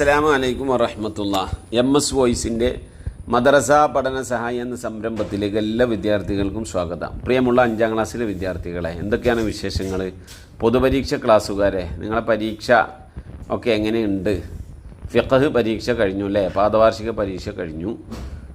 അസ്സലാമു അലൈക്കും വറഹമത്തുള്ള. എം എസ് വോയിസിന്റെ മദ്രസ പഠന സഹായം എന്ന സംരംഭത്തിലേക്ക് എല്ലാ വിദ്യാർത്ഥികൾക്കും സ്വാഗതം. പ്രിയമുള്ള അഞ്ചാം ക്ലാസ്സിലെ വിദ്യാർത്ഥികളെ എന്തൊക്കെയാണ് വിശേഷങ്ങൾ പൊതുപരീക്ഷ ക്ലാസ്സുകാരെ നിങ്ങളെ പരീക്ഷ ഒക്കെ എങ്ങനെയുണ്ട്? ഫിഖഹ് പരീക്ഷ കഴിഞ്ഞു അല്ലേ? പാദവാർഷിക പരീക്ഷ കഴിഞ്ഞു.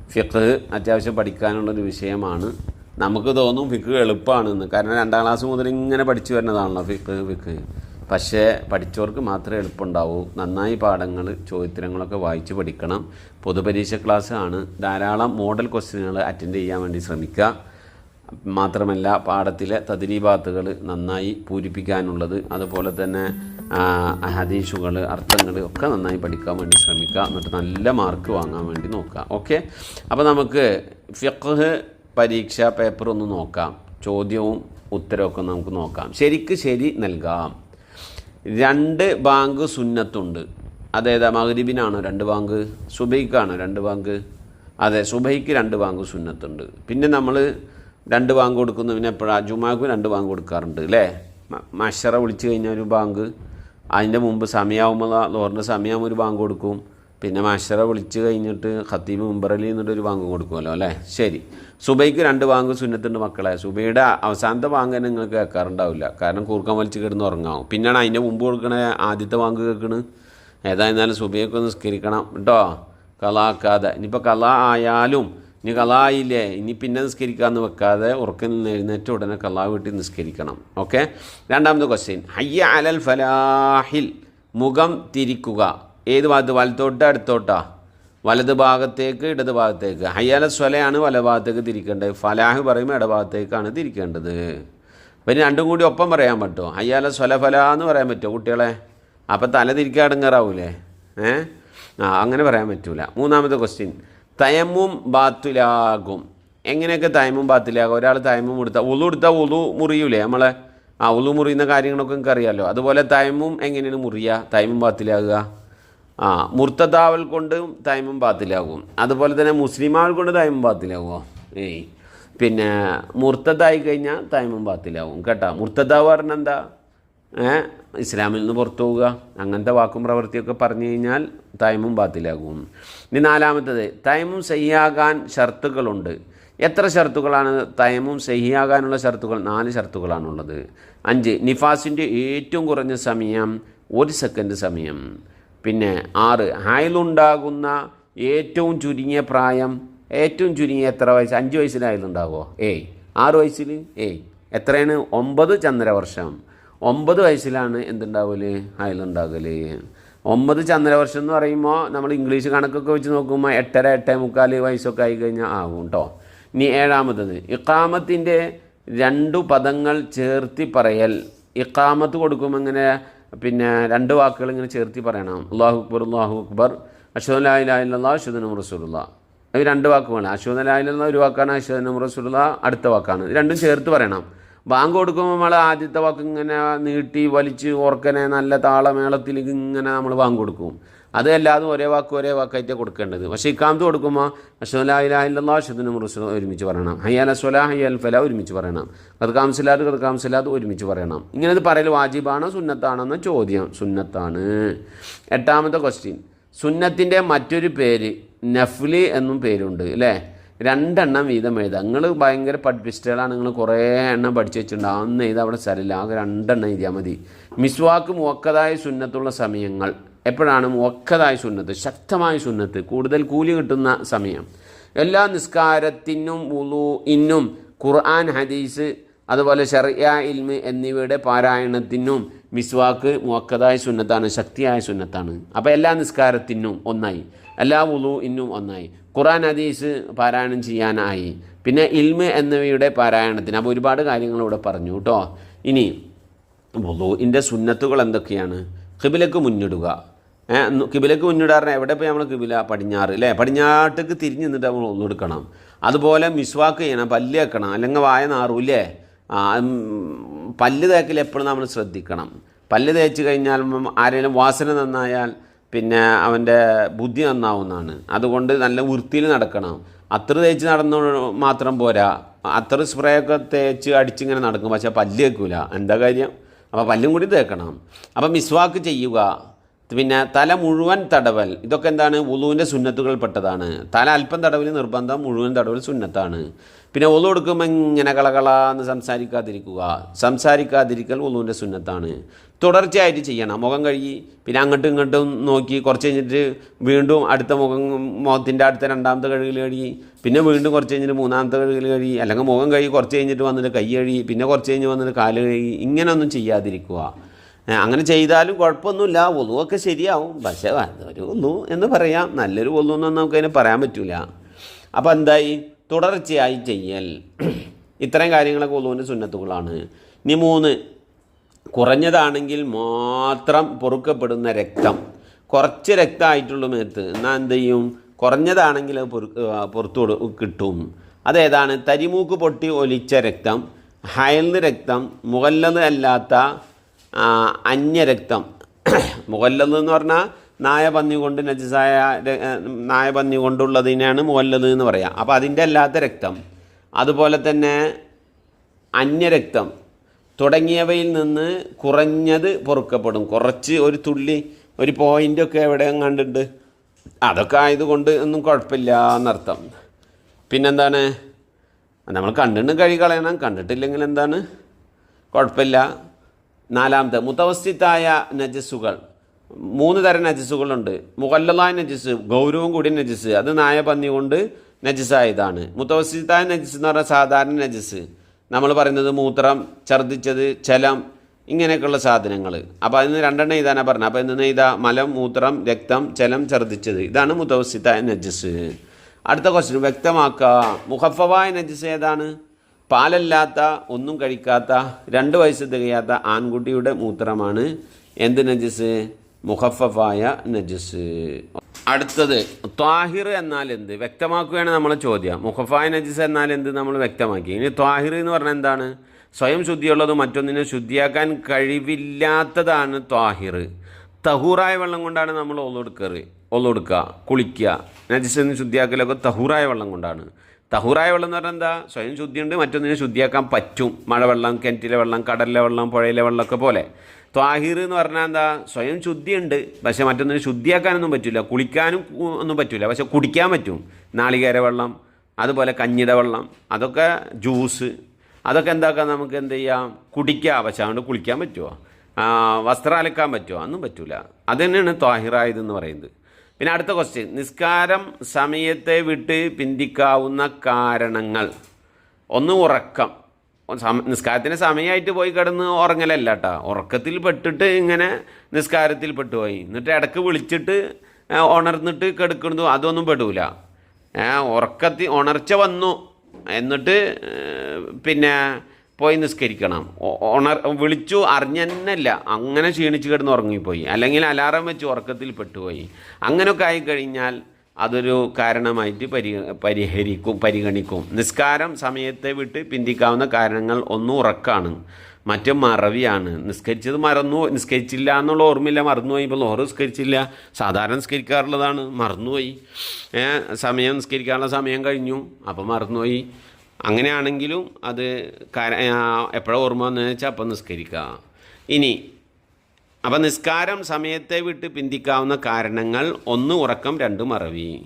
ഫിഖഹ് അത്യാവശ്യം പഠിക്കാനുള്ളൊരു വിഷയമാണ്. നമുക്ക് തോന്നും ഫിഖ് എളുപ്പമാണെന്ന് കാരണം രണ്ടാം ക്ലാസ് മുതൽ ഇങ്ങനെ പഠിച്ചു വരുന്നതാണല്ലോ ഫിഖ് ഫിഖ്. പക്ഷേ പഠിച്ചവർക്ക് മാത്രമേ എളുപ്പമുണ്ടാവൂ. നന്നായി പാഠങ്ങൾ ചോദ്യത്തിനങ്ങളൊക്കെ വായിച്ച് പഠിക്കണം. പൊതുപരീക്ഷ ക്ലാസ് ആണ്. ധാരാളം മോഡൽ ക്വസ്റ്റ്യനുകൾ അറ്റൻഡ് ചെയ്യാൻ വേണ്ടി ശ്രമിക്കുക. മാത്രമല്ല പാഠത്തിലെ തദ്രീബാത്തുകൾ നന്നായി പൂരിപ്പിക്കാനുള്ളത് അതുപോലെ തന്നെ ഹദീഷുകൾ അർത്ഥങ്ങൾ ഒക്കെ നന്നായി പഠിക്കാൻ വേണ്ടി ശ്രമിക്കുക. എന്നിട്ട് നല്ല മാർക്ക് വാങ്ങാൻ വേണ്ടി നോക്കുക. ഓക്കെ? അപ്പോൾ നമുക്ക് ഫിഖ് പരീക്ഷ പേപ്പർ ഒന്ന് നോക്കാം. ചോദ്യവും ഉത്തരവും ഒക്കെ നമുക്ക് നോക്കാം. ശരിക്ക് ശരി നൽകാം. രണ്ട് ബാങ്ക് സുന്നത്തുണ്ട്. അതേതാ? മഗ്രിബിനാണോ രണ്ട് ബാങ്ക്? സുബൈക്കാണോ രണ്ട് ബാങ്ക്? അതെ സുബൈക്ക് രണ്ട് ബാങ്ക് സുന്നത്തുണ്ട്. പിന്നെ നമ്മൾ രണ്ട് ബാങ്ക് കൊടുക്കുന്നു പിന്നെ എപ്പോഴാണ് ജുമാക്ക് രണ്ട് ബാങ്ക് കൊടുക്കാറുണ്ട് അല്ലേ മഷറ വിളിച്ചു കഴിഞ്ഞാൽ ഒരു ബാങ്ക്. അതിന്റെ മുമ്പ് സമയമാകുമ്പോൾ ലോറിന്റെ സമയമാകുമ്പോൾ ഒരു ബാങ്ക് കൊടുക്കും. പിന്നെ മഷറ വിളിച്ച് കഴിഞ്ഞിട്ട് ഖത്തീബ് മുമ്പറലി എന്നിട്ടൊരു ബാങ്ക് കൊടുക്കുമല്ലോ അല്ലേ? ശരി. സുബൈക്ക് രണ്ട് വാങ്ങ് സുന്നത്തുണ്ട് മക്കളെ. സുബൈയുടെ അവസാനത്തെ ബാങ്ക് തന്നെ നിങ്ങൾക്ക് കേൾക്കാറുണ്ടാവില്ല. കാരണം കൂർക്കം വലിച്ച് കിടന്ന് ഉറങ്ങാവും. പിന്നെയാണ് അതിന്റെ മുമ്പ് കൊടുക്കണ ആദ്യത്തെ വാങ്ങ് കേൾക്കണ്. ഏതായിരുന്നാലും സുബൈക്ക് നിസ്കരിക്കണം കേട്ടോ. കലാക്കാതെ ഇനിയിപ്പോൾ കല ആയാലും ഇനി കല ആയില്ലേ? ഇനി പിന്നെ നിസ്കരിക്കാമെന്ന് വെക്കാതെ ഉറക്കം എഴുന്നേറ്റ് ഉടനെ കലാ വീട്ടിൽ നിസ്കരിക്കണം. ഓക്കെ? രണ്ടാമത്തെ ക്വസ്റ്റ്യൻ ഹയ്യ അലൽ ഫലാഹിൽ. മുഖം തിരിക്കുക. ഏത് ഭാഗത്ത്? വലത്തോട്ട് അടുത്തോട്ടാ? വലത് ഭാഗത്തേക്ക് ഇടത് ഭാഗത്തേക്ക്. ഹയ്യാല സ്വലയാണ് വല ഭാഗത്തേക്ക് തിരിക്കേണ്ടത്. ഫലാഹ് പറയുമ്പോൾ ഇടഭാഗത്തേക്കാണ് തിരിക്കേണ്ടത്. പിന്നെ രണ്ടും കൂടി ഒപ്പം പറയാൻ പറ്റുമോ? അയ്യാല സ്വല ഫല എന്ന് പറയാൻ പറ്റുമോ കുട്ടികളെ? അപ്പം തല തിരിക്കാൻ അടങ്ങാറാവൂലേ? ഏ? ആ അങ്ങനെ പറയാൻ പറ്റൂല. മൂന്നാമത്തെ ക്വസ്റ്റ്യൻ തയമ്മും ബാത്തുലാകും. എങ്ങനെയൊക്കെ തയമ്മും ബാത്തിലാകും? ഒരാൾ തയമ്മും എടുത്താൽ ഉളു എടുത്താൽ ഉളു മുറിയൂലേ നമ്മളെ? ആ ഉളു മുറിയുന്ന കാര്യങ്ങളൊക്കെ നിങ്ങൾക്ക് അറിയാമല്ലോ അതുപോലെ തയമ്മും എങ്ങനെയാണ് മുറിയുക? തയമ്മും ബാത്തിലാകുക. ആ മുർത്തതാവൽ കൊണ്ട് തൈമും ബാത്തിലാകും. അതുപോലെ തന്നെ മുസ്ലിമാവൽ കൊണ്ട് തൈമും ബാത്തിലാകുമോ ഏയ്. പിന്നെ മുർത്തതായി കഴിഞ്ഞാൽ തൈമും ബാത്തിലാവും കേട്ടോ? മുർത്തതാവ് പറഞ്ഞാൽ എന്താ? ഇസ്ലാമിൽ നിന്ന് പുറത്തു പോവുക. അങ്ങനത്തെ വാക്കും പ്രവൃത്തിയൊക്കെ പറഞ്ഞു കഴിഞ്ഞാൽ തൈമും ബാത്തിലാകും. ഇനി നാലാമത്തത് തൈമും സഹിയാകാൻ ഷർത്തുകളുണ്ട്. എത്ര ഷർത്തുകളാണ് തൈമും സഹിയാകാനുള്ള ഷർത്തുകൾ? നാല് ഷർത്തുകളാണുള്ളത്. അഞ്ച് നിഫാസിന്റെ ഏറ്റവും കുറഞ്ഞ സമയം ഒരു സെക്കൻഡ് സമയം. പിന്നെ ആറ് അയലുണ്ടാകുന്ന ഏറ്റവും ചുരുങ്ങിയ പ്രായം ഏറ്റവും ചുരുങ്ങിയ എത്ര വയസ്സ്? അഞ്ച് വയസ്സിൽ അയലുണ്ടാകുമോ ഏയ്. ആറ് വയസ്സിൽ? ഏയ്. എത്രയാണ്? ഒമ്പത് ചന്ദ്രവർഷം. ഒമ്പത് വയസ്സിലാണ് എന്തുണ്ടാവൽ? ഹയലുണ്ടാകൽ ഒമ്പത് ചന്ദ്രവർഷം എന്ന് പറയുമ്പോൾ നമ്മൾ ഇംഗ്ലീഷ് കണക്കൊക്കെ വെച്ച് നോക്കുമ്പോൾ എട്ടര എട്ടേ മുക്കാൽ വയസ്സൊക്കെ ആയി കഴിഞ്ഞാൽ ആകും കേട്ടോ ഇനി ഏഴാമത്തത് ഇക്കാമത്തിന്റെ രണ്ടു പദങ്ങൾ ചേർത്തി പറയൽ. ഇക്കാമത്ത് കൊടുക്കുമ്പോൾ ഇങ്ങനെ പിന്നെ രണ്ട് വാക്കുകൾ ഇങ്ങനെ ചേർത്തി പറയണം. അള്ളാഹു അക്ബർ അള്ളാഹു അക്ബർ. അശ്വലായില്ലാ അശ്വദനം റസൂലുള്ള അത് രണ്ട് വാക്കുകളാണ്. അശ്വലായില്ല ഒരു വാക്കാണ് അശ്വദനം റസൂലുള്ള അടുത്ത വാക്കാണ്. രണ്ടും ചേർത്ത് പറയണം. ബാങ്ക് കൊടുക്കുമ്പോൾ നമ്മൾ ആദ്യത്തെ വാക്ക് ഇങ്ങനെ നീട്ടി വലിച്ച് ഓർക്കനെ നല്ല താളമേളത്തിൽ ഇങ്ങനെ നമ്മൾ ബാങ്ക് കൊടുക്കും. അത് എല്ലാതും ഒരേ വാക്ക് ഒരേ വാക്കായിട്ട് കൊടുക്കേണ്ടത്. പക്ഷേ ഇക്കാമത്ത് കൊടുക്കുമ്പോൾ അശ്വലായില്ലാ അശ്വദനം റസൂൽ ഒരുമിച്ച് പറയണം. ഹയ്യാൽ അസ്വല ഹയ്യാൽ ഫല ഒരുമിച്ച് പറയണം. കർക്കാംസിലാത്ത് കർക്കാംസിലാത്ത് ഒരുമിച്ച് പറയണം. ഇങ്ങനെ ഇത് പറയൽ വാജിബാണോ സുന്നത്താണെന്ന ചോദ്യം. സുന്നത്താണ്. എട്ടാമത്തെ ക്വസ്റ്റ്യൻ സുന്നത്തിന്റെ മറ്റൊരു പേര് നഫ്ലി എന്നും പേരുണ്ട് അല്ലേ? രണ്ടെണ്ണം വീതം എഴുതുക നിങ്ങൾ ഭയങ്കര പഠിപ്പിസ്റ്റുകളാണ്. നിങ്ങൾ കുറേ എണ്ണം പഠിച്ചു വെച്ചിട്ടുണ്ടാവും അന്ന് എഴുതാ അവിടെ സ്ഥലമില്ല. ആകെ രണ്ടെണ്ണം എഴുതിയാൽ മതി. മിസ്വാക്ക് മുവക്കതായ സുന്നത്തുള്ള സമയങ്ങൾ. എപ്പോഴാണ് ഒക്കതായ സുന്നത്ത് ശക്തമായ സുന്നത്ത് കൂടുതൽ കൂലി കിട്ടുന്ന സമയം. എല്ലാ നിസ്കാരത്തിനും ഉളു ഇന്നും ഖുർആൻ ഹദീസ് അതുപോലെ ഷറിയ ഇൽമ് എന്നിവയുടെ പാരായണത്തിനും മിസ്വാക്ക് മുക്കതായ സുന്നത്താണ് ശക്തിയായ സുന്നത്താണ്. അപ്പോൾ എല്ലാ നിസ്കാരത്തിനും ഒന്നായി. എല്ലാ ഉളു ഇന്നും ഒന്നായി. ഖുറാൻ ഹദീസ് പാരായണം ചെയ്യാനായി. പിന്നെ ഇൽമ് എന്നിവയുടെ പാരായണത്തിന്. അപ്പോൾ ഒരുപാട് കാര്യങ്ങൾ ഇവിടെ പറഞ്ഞു കേട്ടോ. ഇനി വുളുവിന്റെ സുന്നത്തുകൾ എന്തൊക്കെയാണ്? കിബിലക്ക് മുന്നിടുക. കിബിലക്ക് മുന്നിടാറിന്. എവിടെ പോയി നമ്മൾ കിബില? പടിഞ്ഞാറ് അല്ലേ പടിഞ്ഞാട്ടേക്ക് തിരിഞ്ഞ് നിന്നിട്ട് നമ്മൾ ഒന്നെടുക്കണം അതുപോലെ മിസ്വാക്ക് ചെയ്യണം പല്ല് വെക്കണം അല്ലെങ്കിൽ വായ നാറൂല്ലേ പല്ല് തേക്കൽ എപ്പോഴും നമ്മൾ ശ്രദ്ധിക്കണം. പല്ല് തേച്ച് കഴിഞ്ഞാൽ ആരെങ്കിലും വാസന നന്നായാൽ പിന്നെ അവന്റെ ബുദ്ധി നന്നാവുന്നതാണ്. അതുകൊണ്ട് നല്ല വൃത്തിയിൽ നടക്കണം. അത്ര തേച്ച് നടന്നു മാത്രം പോരാ. അത്ര സ്പ്രേ ഒക്കെ തേച്ച് അടിച്ചിങ്ങനെ നടക്കും. പക്ഷേ പല്ല് വെക്കില്ല എന്താ കാര്യം? അപ്പോൾ പല്ലും കൂടി തേക്കണം. അപ്പോൾ മിസ്വാക്ക് ചെയ്യുക. പിന്നെ തല മുഴുവൻ തടവൽ. ഇതൊക്കെ എന്താണ്? ഉളുവിന്റെ സുന്നത്തുകൾ പെട്ടതാണ്. തല അല്പം തടവൽ നിർബന്ധം മുഴുവൻ തടവൽ സുന്നത്താണ്. പിന്നെ ഒളു കൊടുക്കുമ്പോൾ ഇങ്ങനെ കളകള എന്ന് സംസാരിക്കാതിരിക്കുക. സംസാരിക്കാതിരിക്കൽ ഉളുവിന്റെ സുന്നത്താണ്. തുടർച്ചയായിട്ട് ചെയ്യണം. മുഖം കഴുകി പിന്നെ അങ്ങോട്ടും ഇങ്ങോട്ടും നോക്കി കുറച്ച് കഴിഞ്ഞിട്ട് വീണ്ടും അടുത്ത മുഖം മുഖത്തിന്റെ അടുത്ത രണ്ടാമത്തെ കഴുകൽ കഴുകി പിന്നെ വീണ്ടും കുറച്ച് കഴിഞ്ഞിട്ട് മൂന്നാമത്തെ കഴുകൽ കഴുകി അല്ലെങ്കിൽ മുഖം കഴുകി കുറച്ച് കഴിഞ്ഞിട്ട് വന്നിട്ട് കൈ കഴുകി പിന്നെ കുറച്ച് കഴിഞ്ഞ് വന്നിട്ട് കാൽ കഴുകി ഇങ്ങനെയൊന്നും ചെയ്യാതിരിക്കുക. അങ്ങനെ ചെയ്താലും കുഴപ്പമൊന്നുമില്ല. ഒന്നുമൊക്കെ ശരിയാവും. പക്ഷേ ഒരു ഒന്നു എന്ന് പറയാം. നല്ലൊരു ഒന്നു നമുക്കതിനെ പറയാൻ പറ്റില്ല അപ്പോൾ എന്തായി? തുടർച്ചയായി ചെയ്യൽ. ഇത്തരം കാര്യങ്ങളൊക്കെ ഒന്നുവിന്റെ സുന്നത്തുകളാണ്. ഇനി മൂന്ന്. കുറഞ്ഞതാണെങ്കിൽ മാത്രം പൊറുക്കപ്പെടുന്ന രക്തം. കുറച്ച് രക്തമായിട്ടുള്ള മേത്ത്. എന്നാൽ എന്ത് ചെയ്യും? കുറഞ്ഞതാണെങ്കിൽ അത് പൊറു പുറത്തു കൊടു കിട്ടും. അതേതാണ്? തരിമൂക്ക് പൊട്ടി ഒലിച്ച രക്തം ഹയൽന്ന് രക്തം മുകല്ലത് അല്ലാത്ത അന്യരക്തം. മുകല്ലത് എന്ന് പറഞ്ഞാൽ നായ പന്നി കൊണ്ട് നജസായ നായ പന്നി കൊണ്ടുള്ളതിനാണ് മുകല്ലത് എന്ന് പറയാം. അപ്പോൾ അതിന്റെ അല്ലാത്ത രക്തം. അതുപോലെ തന്നെ അന്യരക്തം. തുടങ്ങിയവയിൽ നിന്ന് കുറഞ്ഞത് പൊറുക്കപ്പെടും. കുറച്ച് ഒരു തുള്ളി ഒരു പോയിന്റൊക്കെ എവിടെ കണ്ടിട്ടുണ്ട്. അതൊക്കെ ആയതുകൊണ്ട് ഒന്നും കുഴപ്പമില്ല എന്നർത്ഥം. പിന്നെന്താണ്? നമ്മൾ കണ്ടിട്ട് കഴി കളയണം. കണ്ടിട്ടില്ലെങ്കിൽ എന്താണ്? കുഴപ്പമില്ല. നാലാമത്തെ മുത്തവസ്ഥിത്തായ നജസ്സുകൾ. മൂന്ന് തരം നജസ്സുകളുണ്ട്. മുകല്ലതായ നജസ് ഗൗരവം കൂടിയ നജസ് അത് നായ പന്നി കൊണ്ട് നജസ്സായതാണ്. മുത്തവസ്ഥിത്തായ നജസ് എന്ന് പറഞ്ഞാൽ സാധാരണ നജസ് നമ്മൾ പറയുന്നത് മൂത്രം ഛർദ്ദിച്ചത് ചലം ഇങ്ങനെയൊക്കെയുള്ള സാധനങ്ങൾ. അപ്പോൾ അതിന് രണ്ടെണ്ണം ഇതാണ് പറഞ്ഞത്. അപ്പോൾ ഇന്ന് ഇതാ മലം മൂത്രം രക്തം ചലം ഛർദ്ദിച്ചത്. ഇതാണ് മുത്തവസ്ഥിത്തായ നജസ് അടുത്ത ക്വസ്റ്റ്യൻ വ്യക്തമാക്കുക മുഹഫവായ നജസ് ഏതാണ്? പാലല്ലാത്ത ഒന്നും കഴിക്കാത്ത രണ്ട് വയസ്സ് തികയാത്ത ആൺകുട്ടിയുടെ മൂത്രമാണ് എന്ത് നജസ്? മുഹഫഫായ നജസ്. അടുത്തത് ത്വാഹിർ എന്നാൽ എന്ത്? വ്യക്തമാക്കുകയാണ് നമ്മളെ ചോദ്യം. മുഹഫായ നജസ് എന്നാൽ എന്ത് നമ്മൾ വ്യക്തമാക്കി. ഇനി ത്വാഹിർ എന്ന് പറഞ്ഞാൽ എന്താണ്? സ്വയം ശുദ്ധിയുള്ളത് മറ്റൊന്നിനെ ശുദ്ധിയാക്കാൻ കഴിവില്ലാത്തതാണ് ത്വാഹിർ. തഹൂറായ വെള്ളം കൊണ്ടാണ് നമ്മൾ ഒളെടുക്കാറ് ഒളെടുക്കുക കുളിക്കുക. നജസ് എന്ന് ശുദ്ധിയാക്കലൊക്കെ തഹൂറായ വെള്ളം കൊണ്ടാണ്. തഹൂറായ വെള്ളം എന്ന് പറഞ്ഞാൽ എന്താ? സ്വയം ശുദ്ധിയുണ്ട് മറ്റൊന്നിനെ ശുദ്ധിയാക്കാൻ പറ്റും. മഴവെള്ളം കിണറ്റിലെ വെള്ളം കടലിലെ വെള്ളം പുഴയിലെ വെള്ളമൊക്കെ പോലെ. ത്വാഹിർ എന്ന് പറഞ്ഞാൽ എന്താ? സ്വയം ശുദ്ധിയുണ്ട് പക്ഷെ മറ്റൊന്നിനെ ശുദ്ധിയാക്കാനൊന്നും പറ്റില്ല. കുളിക്കാനും ഒന്നും പറ്റില്ല പക്ഷെ കുടിക്കാൻ പറ്റും. നാളികേര വെള്ളം അതുപോലെ കഞ്ഞിട വെള്ളം അതൊക്കെ ജ്യൂസ് അതൊക്കെ എന്താക്കാം നമുക്ക്? എന്ത് ചെയ്യാം? കുടിക്കാം. പക്ഷെ അതുകൊണ്ട് കുളിക്കാൻ പറ്റുമോ വസ്ത്രം അലക്കാൻ പറ്റുമോ അതൊന്നും പറ്റില്ല അത് തന്നെയാണ് ത്വാഹിറായതെന്ന് പറയുന്നത്. പിന്നെ അടുത്ത ക്വസ്റ്റ്യൻ നിസ്കാരം സമയത്തെ വിട്ട് പിന്തിക്കാവുന്ന കാരണങ്ങൾ. ഒന്ന് ഉറക്കം. നിസ്കാരത്തിന്റെ സമയമായിട്ട് പോയി കിടന്ന് ഉറങ്ങലല്ല കേട്ടോ ഉറക്കത്തിൽ പെട്ടിട്ട് ഇങ്ങനെ നിസ്കാരത്തിൽ പെട്ടുപോയി എന്നിട്ട് ഇടയ്ക്ക് വിളിച്ചിട്ട് ഉണർന്നിട്ട് കിടക്കുന്നതും അതൊന്നും പെടൂല. ഉറക്കത്തിൽ ഉണർച്ച വന്നു. എന്നിട്ട് പിന്നെ പോയി നിസ്കരിക്കണം. ഉണർ വിളിച്ചു അറിഞ്ഞല്ല അങ്ങനെ ക്ഷീണിച്ച് കിടന്ന് ഉറങ്ങിപ്പോയി. അല്ലെങ്കിൽ അലാറം വെച്ച് ഉറക്കത്തിൽ പെട്ടുപോയി. അങ്ങനെയൊക്കെ ആയിക്കഴിഞ്ഞാൽ അതൊരു കാരണമായിട്ട് പരി പരിഹരിക്കും പരിഗണിക്കും. നിസ്കാരം സമയത്തെ വിട്ട് പിന്തിക്കാവുന്ന കാരണങ്ങൾ ഒന്ന് ഉറക്കാണ്. മറ്റു മറവിയാണ്. നിസ്കരിച്ചത് മറന്നു നിസ്കരിച്ചില്ല എന്നുള്ള ഓർമ്മയില്ല. മറന്നുപോയി ഇപ്പോൾ ലോറ് നിസ്കരിച്ചില്ല. സാധാരണ നിസ്കരിക്കാറുള്ളതാണ്. മറന്നുപോയി സമയം നിസ്കരിക്കാനുള്ള സമയം കഴിഞ്ഞു. അപ്പോൾ മറന്നുപോയി അങ്ങനെയാണെങ്കിലും അത് കര എപ്പോഴാണ് ഓർമ്മ വന്നതെന്ന് വെച്ചാൽ അപ്പം നിസ്കരിക്കുക. ഇനി അപ്പം നിസ്കാരം സമയത്തെ വിട്ട് പിന്തിക്കാവുന്ന കാരണങ്ങൾ ഒന്ന് ഉറക്കം രണ്ട് മറവി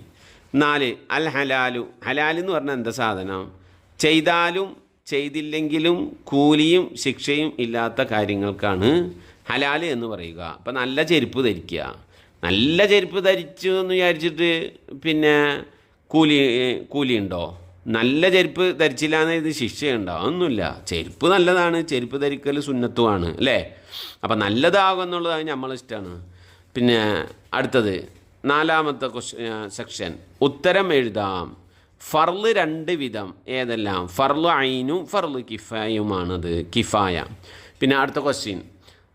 നാല് അൽ ഹലാലു. ഹലാൽ എന്ന് പറഞ്ഞാൽ എന്താ സാധനം? ചെയ്താലും ചെയ്തില്ലെങ്കിലും കൂലിയും ശിക്ഷയും ഇല്ലാത്ത കാര്യങ്ങൾക്കാണ് ഹലാൽ എന്ന് പറയുക. അപ്പം നല്ല ചെരുപ്പ് ധരിക്കുക. നല്ല ചെരുപ്പ് ധരിച്ചു എന്ന് വിചാരിച്ചിട്ട് പിന്നെ കൂലി കൂലിയുണ്ടോ? നല്ല ചെരുപ്പ് ധരിച്ചില്ല എന്ന് ഇത് ശിക്ഷയുണ്ടോ? ഒന്നുമില്ല ചെരുപ്പ് നല്ലതാണ്. ചെരുപ്പ് ധരിക്കൽ സുന്നത്തുമാണ് അല്ലേ? അപ്പം നല്ലതാകും എന്നുള്ളത് നമ്മളെ നമ്മളിഷ്ടമാണ് പിന്നെ അടുത്തത് നാലാമത്തെ ക്വസ്റ്റ്യൻ സെക്ഷൻ ഉത്തരം എഴുതാം. ഫർൾ രണ്ട് വിധം. ഏതെല്ലാം? ഫർൾ ഐനും ഫർൾ കിഫായുമാണത്. കിഫായ. പിന്നെ അടുത്ത ക്വസ്റ്റ്യൻ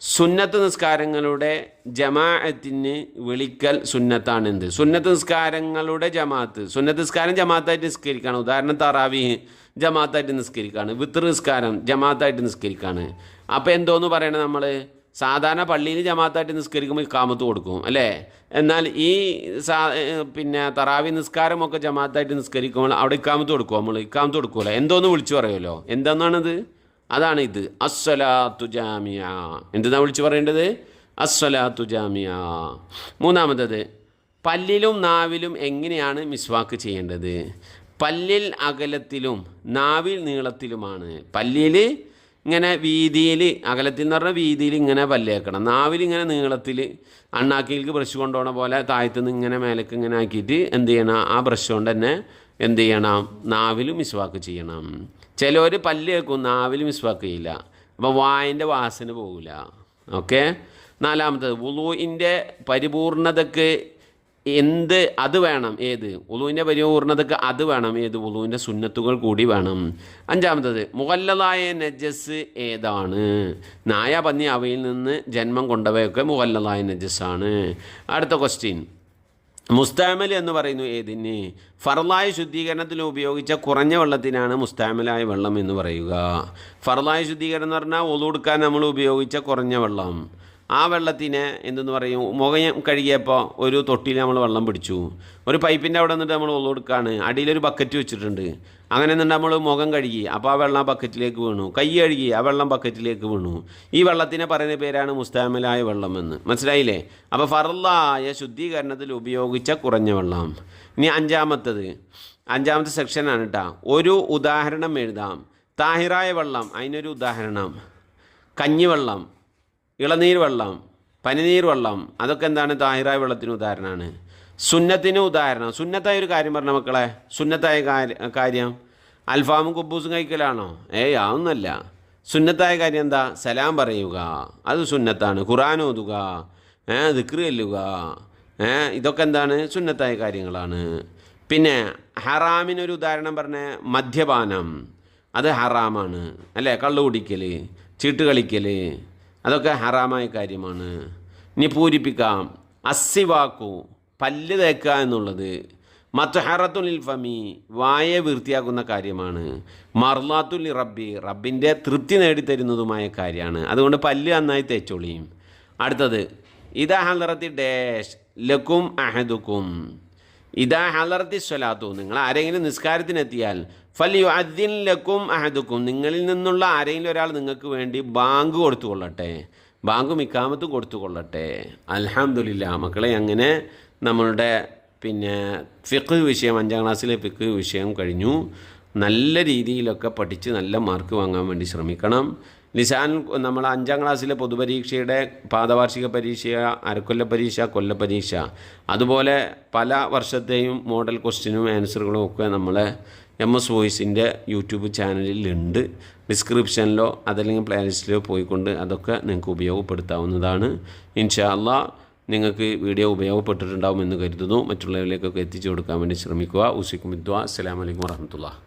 സുന്നത്ത് നിസ്കാരങ്ങളുടെ ജമാഅത്തിന് വിളിക്കൽ സുന്നത്താണ് എന്ത് സുന്നത്ത് നിസ്കാരങ്ങളുടെ ജമാഅത്ത്. സുന്നത്ത് നിസ്കാരം ജമാഅത്തായിട്ട് നിസ്കരിക്കുകയാണ് ഉദാഹരണം തറാവീഹ് ജമാഅത്തായിട്ട് നിസ്കരിക്കുകയാണ് വിത്ത് നിസ്കാരം ജമാഅത്തായിട്ട് നിസ്കരിക്കുകയാണ് അപ്പോൾ എന്തോന്ന് പറയണത് നമ്മൾ സാധാരണ പള്ളിയിൽ ജമാഅത്തായിട്ട് നിസ്കരിക്കുമ്പോൾ കാമത്ത് കൊടുക്കും അല്ലേ? എന്നാൽ ഈ സാ പിന്നെ തറാവി നിസ്കാരമൊക്കെ ജമാഅത്തായിട്ട് നിസ്കരിക്കുമ്പോൾ അവിടെ ഇക്കാമത്ത് കൊടുക്കും നമ്മൾ ഇക്കാമത്ത് കൊടുക്കുമല്ലോ എന്തോന്ന് വിളിച്ചു പറയുമല്ലോ? എന്താണെന്നാണിത് അതാണ് ഇത് അസ്വലാത്തു ജാമിയ എന്തെന്നാ വിളിച്ചു പറയേണ്ടത്? അസ്വലാത്തു ജാമിയ മൂന്നാമത്തത് പല്ലിലും നാവിലും എങ്ങനെയാണ് മിസ്വാക്ക് ചെയ്യേണ്ടത്? പല്ലിൽ അകലത്തിലും നാവിൽ നീളത്തിലുമാണ്. പല്ലിൽ ഇങ്ങനെ വീതിയിൽ അകലത്തിൽ എന്ന് പറഞ്ഞാൽ വീതിയിൽ ഇങ്ങനെ പല്ലേക്കണം. നാവിൽ ഇങ്ങനെ നീളത്തിൽ അണ്ണാക്കിയിലേക്ക് ബ്രഷ് കൊണ്ടുപോകണ പോലെ താഴത്തുനിന്ന് ഇങ്ങനെ മേലേക്ക് ഇങ്ങനെ ആക്കിയിട്ട് എന്ത് ചെയ്യണം? ആ ബ്രഷ് കൊണ്ട് തന്നെ എന്ത് ചെയ്യണം? നാവിൽ മിസ്വാക്ക് ചെയ്യണം. ചിലവർ പല്ല് കേൾക്കും നാവിൽ മിസ്വാക്ക് ചെയ്യില്ല. അപ്പോൾ വായന്റെ വാസന പോകില്ല ഓക്കെ? നാലാമത്തത് ഉളുവിന്റെ പരിപൂർണതക്ക് എന്ത് അത് വേണം? ഏത്? ഉളുവിന്റെ പരിപൂർണതക്ക് അത് വേണം. ഏത്? ഉളുവിന്റെ സുന്നത്തുകൾ കൂടി വേണം. അഞ്ചാമത്തത് മുഹല്ലതായ നജസ് ഏതാണ്? നായ പന്നി അവയിൽ നിന്ന് ജന്മം കൊണ്ടവയൊക്കെ മുഹല്ലതായ നജസ്സാണ്. അടുത്ത ക്വസ്റ്റ്യൻ മുസ്താമൽ എന്ന് പറയുന്നു ഏതിന്? ഫർലായ ശുദ്ധീകരണത്തിൽ ഉപയോഗിച്ച കുറഞ്ഞ വെള്ളത്തിനാണ് മുസ്താമലായ വെള്ളം എന്ന് പറയുക. ഫർലായ ശുദ്ധീകരണം എന്ന് പറഞ്ഞാൽ ഒതുകൊടുക്കാൻ നമ്മൾ ഉപയോഗിച്ച കുറഞ്ഞ വെള്ളം. ആ വെള്ളത്തിനെ എന്തെന്ന് പറയും മുഖം കഴുകിയപ്പോൾ ഒരു തൊട്ടിയിൽ നമ്മൾ വെള്ളം പിടിച്ചു. ഒരു പൈപ്പിന്റെ അവിടെ നിന്നിട്ട് നമ്മൾ വെള്ളം കൊടുക്കുകയാണ് അടിയിലൊരു ബക്കറ്റ് വെച്ചിട്ടുണ്ട്. അങ്ങനെ നിന്നിട്ട് നമ്മൾ മുഖം കഴുകി അപ്പോൾ ആ വെള്ളം ബക്കറ്റിലേക്ക് വീണു. കൈ കഴുകി ആ വെള്ളം ബക്കറ്റിലേക്ക് വീണു. ഈ വെള്ളത്തിനെ പറയുന്ന പേരാണ് മുസ്താമലായ വെള്ളം എന്ന് മനസ്സിലായില്ലേ? അപ്പോൾ ഫറല്ലായ ശുദ്ധീകരണത്തിൽ ഉപയോഗിച്ച കുറഞ്ഞ വെള്ളം. ഇനി അഞ്ചാമത്തത്. അഞ്ചാമത്തെ സെക്ഷനാണ് കേട്ടോ ഒരു ഉദാഹരണം എഴുതാം. താഹിറായ വെള്ളം അതിനൊരു ഉദാഹരണം. കഞ്ഞിവെള്ളം. ഇളനീർ വെള്ളം പനിനീർ വെള്ളം അതൊക്കെ എന്താണ്? താഹിറായ വെള്ളത്തിന് ഉദാഹരണമാണ്. സുന്നത്തിന് ഉദാഹരണം. സുന്നത്തായ ഒരു കാര്യം പറഞ്ഞ മക്കളെ? സുന്നത്തായ കാര്യം. അൽഫാമും കുബൂസും കഴിക്കലാണോ? ഏയ് അതൊന്നല്ല സുന്നത്തായ കാര്യം എന്താ? സലാം പറയുക. അത് സുന്നത്താണ്. ഖുറാൻ ഓതുക. ഏഹ് ദിക്റ് ചെല്ലുക. ഏഹ് ഇതൊക്കെ എന്താണ്? സുന്നത്തായ കാര്യങ്ങളാണ്. പിന്നെ ഹറാമിനൊരു ഉദാഹരണം പറഞ്ഞ മദ്യപാനം. അത് ഹറാമാണ്. അല്ലേ? കള്ളു കുടിക്കൽ ചീട്ട് കളിക്കൽ അതൊക്കെ ഹറാമായ കാര്യമാണ്. ഇനി പൂരിപ്പിക്കാം. അസ്സിവാക്കു പല്ല് തേക്കുക എന്നുള്ളത് മത്തുഹറത്തുൽ ഫമി വായെ വൃത്തിയാക്കുന്ന കാര്യമാണ്. മർലാത്തുൽ റബ്ബി റബ്ബിന്റെ തൃപ്തി നേടിത്തരുന്നതുമായ കാര്യമാണ്. അതുകൊണ്ട് പല്ല് നന്നായി തേച്ചോളിയും. അടുത്തത് ഇതാ ഹലറത്തി ഡേഷ് ലക്കും അഹദുക്കും. ഇതാ ഹലറത്തി സ്വലാത്തു നിങ്ങൾ ആരെങ്കിലും നിസ്കാരത്തിനെത്തിയാൽ ഫലിയു അദ്ദിൻ ലക്കും അഹദുക്കും. നിങ്ങളിൽ നിന്നുള്ള ആരെങ്കിലും ഒരാൾ നിങ്ങൾക്ക് വേണ്ടി ബാങ്ക് കൊടുത്തു കൊള്ളട്ടെ ബാങ്കും ഇക്കാമത്തും കൊടുത്തു കൊള്ളട്ടെ അൽഹംദുലില്ലാ. മക്കളെ അങ്ങനെ നമ്മളുടെ പിന്നെ ഫിഖ് വിഷയം അഞ്ചാം ക്ലാസ്സിലെ ഫിഖ് വിഷയം കഴിഞ്ഞു. നല്ല രീതിയിലൊക്കെ പഠിച്ച് നല്ല മാർക്ക് വാങ്ങാൻ വേണ്ടി ശ്രമിക്കണം. ലിസാൻ നമ്മൾ അഞ്ചാം ക്ലാസ്സിലെ പൊതുപരീക്ഷയുടെ പാദവാർഷിക പരീക്ഷ അരക്കൊല്ല പരീക്ഷ കൊല്ല പരീക്ഷ. അതുപോലെ പല വർഷത്തെയും മോഡൽ ക്വസ്റ്റ്യനും ആൻസറുകളും ഒക്കെ നമ്മൾ എം എസ് വോയിസിന്റെ യൂട്യൂബ് ചാനലിലുണ്ട് ഡിസ്ക്രിപ്ഷനിലോ അതല്ലെങ്കിൽ പ്ലേലിസ്റ്റിലോ പോയിക്കൊണ്ട് അതൊക്കെ നിങ്ങൾക്ക് ഉപയോഗപ്പെടുത്താവുന്നതാണ്. ഇൻഷാ അല്ലാ നിങ്ങൾക്ക് വീഡിയോ ഉപയോഗപ്പെട്ടിട്ടുണ്ടാവുമെന്ന് കരുതുന്നു. മറ്റുള്ളവരിലേക്കൊക്കെ എത്തിച്ചു കൊടുക്കാൻ വേണ്ടി ശ്രമിക്കുക. ഉസിക്കും വിദ്വാ അസ്സലാമലൈക്കും വറഹമത്തുള്ള